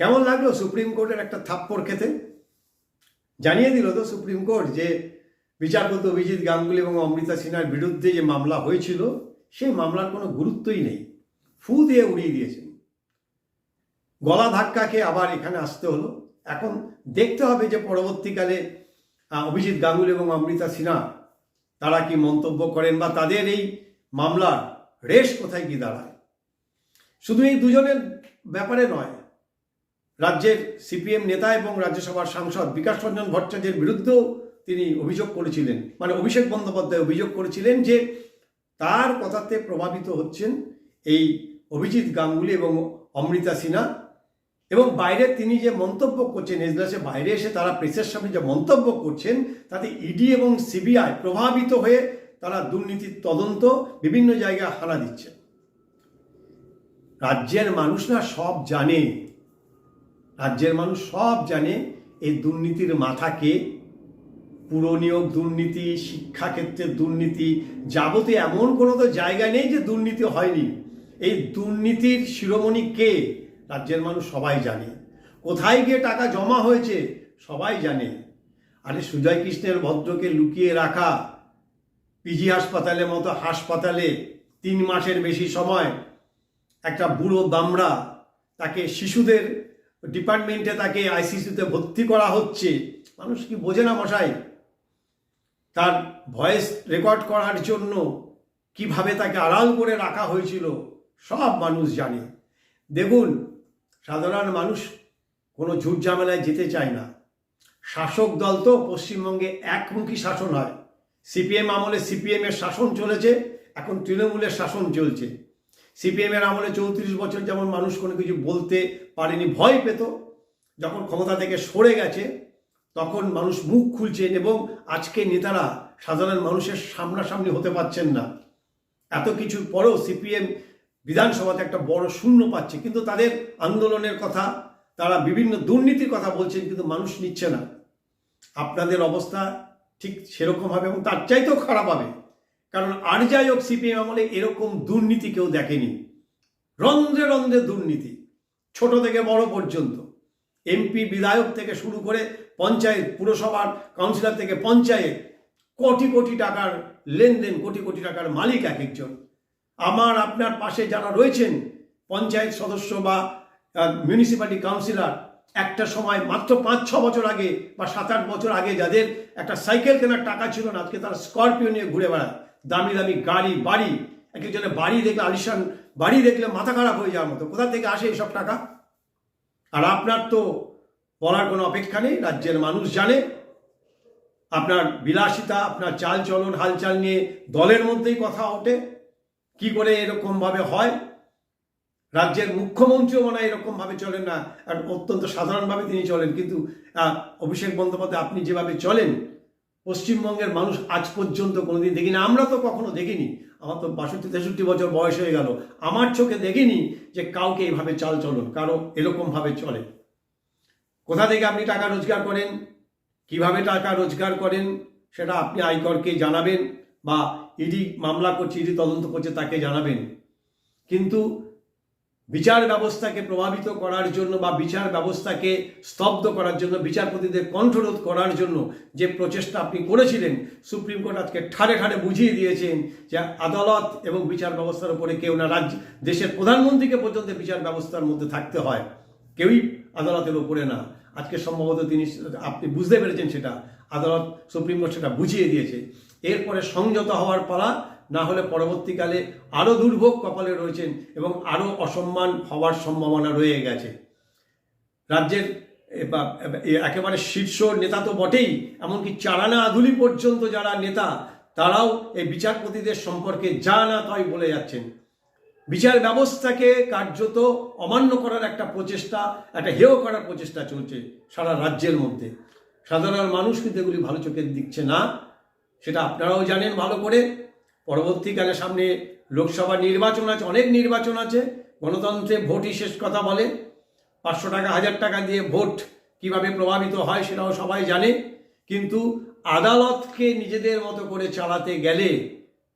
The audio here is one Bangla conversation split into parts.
কেমন লাগল সুপ্রিম কোর্টের একটা থাপ্পড় খেতে? জানিয়ে দিল তো সুপ্রিম কোর্ট যে বিচারপতি অভিজিৎ গাঙ্গুলি এবং অমৃতা সিনহার বিরুদ্ধে যে মামলা হয়েছিল, সেই মামলার কোনো গুরুত্বই নেই। ফু দিয়ে উড়িয়ে দিয়েছেন। গলা ধাক্কা খেয়ে আবার এখানে আসতে হলো। এখন দেখতে হবে যে পরবর্তীকালে অভিজিৎ গাঙ্গুলি এবং অমৃতা সিনহা, তারা কি মন্তব্য করেন বা তাদের এই মামলার রেশ কোথায় কি দাঁড়ায়? শুধু এই দুজনের ব্যাপারে নয় রাজ্যের সিপিএম নেতা এবং রাজ্যসভার সাংসদ বিকাশ রঞ্জন ভট্টাচার্যের বিরুদ্ধেও তিনি অভিযোগ করেছিলেন। মানে অভিষেক বন্দ্যোপাধ্যায় অভিযোগ করেছিলেন যে তার কথাতে প্রভাবিত হচ্ছেন এই অভিজিৎ গাঙ্গুলি এবং অমৃতা সিনহা। এবং বাইরে তিনি যে মন্তব্য করছেন এজলাসে বাইরে এসে তারা প্রেসের সামনে যে মন্তব্য করছেন, তাতে ইডি এবং সিবিআই প্রভাবিত হয়ে তারা দুর্নীতির তদন্ত বিভিন্ন জায়গায় হানা দিচ্ছে। রাজ্যের মানুষ না সব জানে রাজ্যের মানুষ সব জানে এই দুর্নীতির মাথাকে। পুরনিয়োগ দুর্নীতি, শিক্ষাক্ষেত্রের দুর্নীতি যাবতীয় এমন কোনো তো জায়গা নেই যে দুর্নীতি হয়নি। এই দুর্নীতির শিরোমণি কে? রাজ্যের মানুষ সবাই জানে। কোথায় গিয়ে টাকা জমা হয়েছে? সবাই জানে। আরে সুজয় কৃষ্ণের ভদ্রকে লুকিয়ে রাখা, পিজি হাসপাতালের মতো হাসপাতালে তিন মাসের বেশি সময় একটা বুড়ো দামড়া, তাকে শিশুদের ডিপার্টমেন্টে তাকে আইসিসিতে ভর্তি করা হচ্ছে। মানুষ কি বোঝে না মশাই? তার ভয়েস রেকর্ড করার জন্য কীভাবে তাকে আড়াল করে রাখা হয়েছিল, সব মানুষ জানে। দেখুন, সাধারণ মানুষ কোনো ঝুট ঝামেলায় যেতে চায় না। শাসক দল তো পশ্চিমবঙ্গে একমুখী শাসন হয়। সিপিএম আমলে সিপিএমের শাসন চলেছে, এখন তৃণমূলের শাসন চলছে। সিপিএম এর আমলে চৌত্রিশ বছর যেমন মানুষ কোনো কিছু বলতে পারেনি, ভয় পেত। যখন ক্ষমতা থেকে সরে গেছে, তখন মানুষ মুখ খুলছেন এবং আজকে নেতারা সাধারণ মানুষের সামনাসামনি হতে পারছেন না। এত কিছুর পরেও সিপিএম বিধানসভাতে একটা বড় শূন্য পাচ্ছে। কিন্তু তাদের আন্দোলনের কথা, তারা বিভিন্ন দুর্নীতির কথা বলছেন, কিন্তু মানুষ নিচ্ছে না। আপনাদের অবস্থা ঠিক সেরকম হবে এবং তার চাইতেও খারাপ হবে। কারণ আর যাই হোক সিপিএম আমলে এরকম দুর্নীতি কেউ দেখেনি। রন্ধ্রে রন্ধ্রে দুর্নীতি, ছোট থেকে বড় পর্যন্ত। এমপি বিধায়ক থেকে শুরু করে পঞ্চায়েত, পুরসভার কাউন্সিলর থেকে পঞ্চায়েত, কোটি কোটি টাকার লেনদেন, কোটি কোটি টাকার মালিক এক একজন আমার, আপনার পাশে যারা রয়েছেন, পঞ্চায়েত সদস্য বা মিউনিসিপ্যালিটি কাউন্সিলর একটা সময় মাত্র পাঁচ ছ বছর আগে বা সাত আট বছর আগে যাদের একটা সাইকেল কেনার টাকা ছিল না, আজকে তারা স্করপিও নিয়ে ঘুরে বেড়ায়। দামি দামি গাড়ি, বাড়ি। এক একজনের বাড়ি দেখলে আলিশান, বাড়ি দেখলে মাথা খারাপ হয়ে যাওয়ার মতো। কোথা থেকে আসে এইসব টাকা? আর আপনার তো বলার কোনো অপেক্ষা নেই, রাজ্যের মানুষ জানে। আপনার বিলাসিতা, আপনার চাল চলন হালচাল নিয়ে দলের মধ্যেই কথা ওঠে। কি করে এরকমভাবে হয়? রাজ্যের মুখ্যমন্ত্রীও মনে হয় এরকমভাবে চলেন না। আর অত্যন্ত সাধারণভাবে তিনি চলেন। কিন্তু অভিষেক বন্দ্যোপাধ্যায়, আপনি যেভাবে চলেন পশ্চিমবঙ্গের মানুষ আজ পর্যন্ত কোনোদিন দেখিনি। আমরা তো কখনো দেখিনি। আমার তো বাষট্টি, তেষট্টি বছর বয়স হয়ে গেল। আমার চোখে দেখিনি যে কাউকে এইভাবে চাল চলন কারও এরকমভাবে চলে। কোথা থেকে আপনি টাকা রোজগার করেন? কীভাবে টাকা রোজগার করেন? সেটা আপনি আয়করকে জানাবেন বা ইডি মামলা করছে, ইডি তদন্ত করছে, তাকে জানাবেন। কিন্তু বিচার ব্যবস্থাকে প্রভাবিত করার জন্য বা বিচার ব্যবস্থাকে স্তব্ধ করার জন্য, বিচারপতিদের কণ্ঠরোধ করার জন্য যে প্রচেষ্টা আপনি করেছিলেন, সুপ্রিম কোর্ট আজকে ঠাড়ে ঠাড়ে বুঝিয়ে দিয়েছেন যে আদালত এবং বিচার ব্যবস্থার উপরে কেউ না রাজ্য, দেশের প্রধানমন্ত্রীকে পর্যন্ত বিচার ব্যবস্থার মধ্যে থাকতে হয়। কেউই আদালতের উপরে না। আজকে সম্ভবত তিনি আপনি বুঝতে পেরেছেন সেটা। আদালত সুপ্রিম কোর্ট সেটা বুঝিয়ে দিয়েছে। এরপরে সংযত হওয়ার পালা না হলে পরবর্তীকালে আরও দুর্ভোগ কপালে রয়েছেন এবং আরও অসম্মান হওয়ার সম্ভাবনা রয়ে গেছে। রাজ্যের একেবারে শীর্ষ নেতা তো বটেই, এমনকি চারানা আধুলি পর্যন্ত যারা নেতা, তারাও এই বিচারপতিদের সম্পর্কে যা না তাই বলে যাচ্ছেন। বিচার ব্যবস্থাকে কার্যত অমান্য করার একটা প্রচেষ্টা, একটা হেয় করার প্রচেষ্টা চলছে সারা রাজ্যের মধ্যে। সাধারণ মানুষ কিন্তু এগুলি ভালো চোখে দিচ্ছে না, সেটা আপনারাও জানেন ভালো করে। পরবর্তীকালে সামনে লোকসভা নির্বাচন আছে, অনেক নির্বাচন আছে। গণতন্ত্রে ভোটই শেষ কথা বলে। পাঁচশো টাকা, হাজার টাকা দিয়ে ভোট কীভাবে প্রভাবিত হয় সেটাও সবাই জানে। কিন্তু আদালতকে নিজেদের মতো করে চালাতে গেলে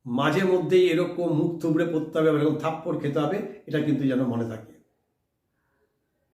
মাঝে মধ্যেই এরকম মুখ থুবড়ে পড়তে হবে এবং থাপ্পড় খেতে হবে, এটা কিন্তু যেন মনে থাকে।